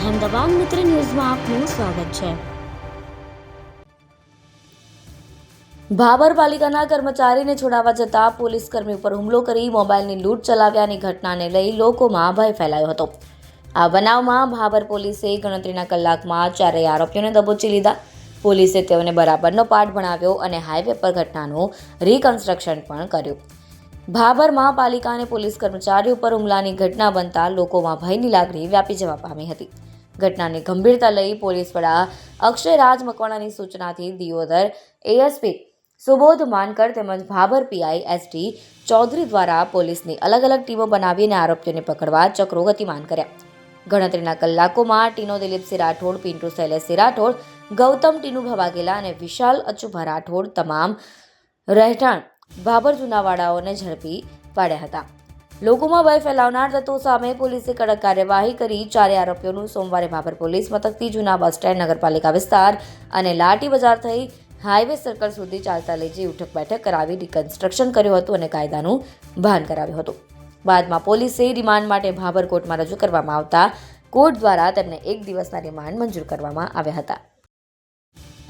અહેમદાબાદ મિત્ર ન્યૂઝમાં આપનું સ્વાગત છે. ભાબર પાલિકાના કર્મચારીને છોડાવવા જતા પોલીસ કર્મી ઉપર હુમલો કરી મોબાઈલની લૂંટ ચલાવ્યાની ઘટનાને લઈ લોકોમાં ભય ફેલાયો હતો. આ બનાવમાં ભાબર પોલીસે ગણતરીના કલાકમાં ચારેય આરોપીઓને દબોચી લીધા. પોલીસે તેઓને બરાબરનો પાઠ ભણાવ્યો અને હાઈવે પર ઘટનાનું રિકન્સ્ટ્રક્શન પણ કર્યું. ભાભરમાં પાલિકા અને પોલીસ કર્મચારીઓ પર હુમલાની ઘટના બનતા લોકોમાં ભયની લાગણી વ્યાપી જવા પામી હતી. ઘટનાની ગંભીરતા લઈ પોલીસ વડા અક્ષય રાજ મકવાણાની સૂચનાથી દિયોદર એએસપી સુબોધ માનકર તેમજ ભાભર પીઆઈ એસટી ચૌધરી દ્વારા પોલીસની અલગ અલગ ટીમો બનાવીને આરોપીઓને પકડવા ચક્રો ગતિમાન કર્યા. ગણતરીના કલાકોમાં ટીનો દિલીપસિંહ રાઠોડ પિન્ટુ શૈલેષસિંહ રાઠોડ ગૌતમ ટીનુભા વાઘેલા અને વિશાલ અચુભા રાઠોડ તમામ રહેઠાણ ભાભર જૂનાવાળાઓને ઝડપી પાડ્યા હતા. લોકોમાં ભય ફેલાવનાર તત્વો સામે પોલીસે કડક કાર્યવાહી કરી ચારે આરોપીઓનું સોમવારે ભાભર પોલીસ મથકથી જૂના બસ સ્ટેન્ડ, નગરપાલિકા વિસ્તાર અને લાટી બજાર થઈ હાઈવે સર્કલ સુધી ચાલતા લઈ જઈ ઉઠક બેઠક કરાવી રિકન્સ્ટ્રક્શન કર્યું હતું અને કાયદાનું ભાન કરાવ્યું હતું. બાદમાં પોલીસે રિમાન્ડ માટે ભાભર કોર્ટમાં રજૂ કરવામાં આવતા કોર્ટ દ્વારા તેમને એક દિવસના રિમાન્ડ મંજૂર કરવામાં આવ્યા હતા.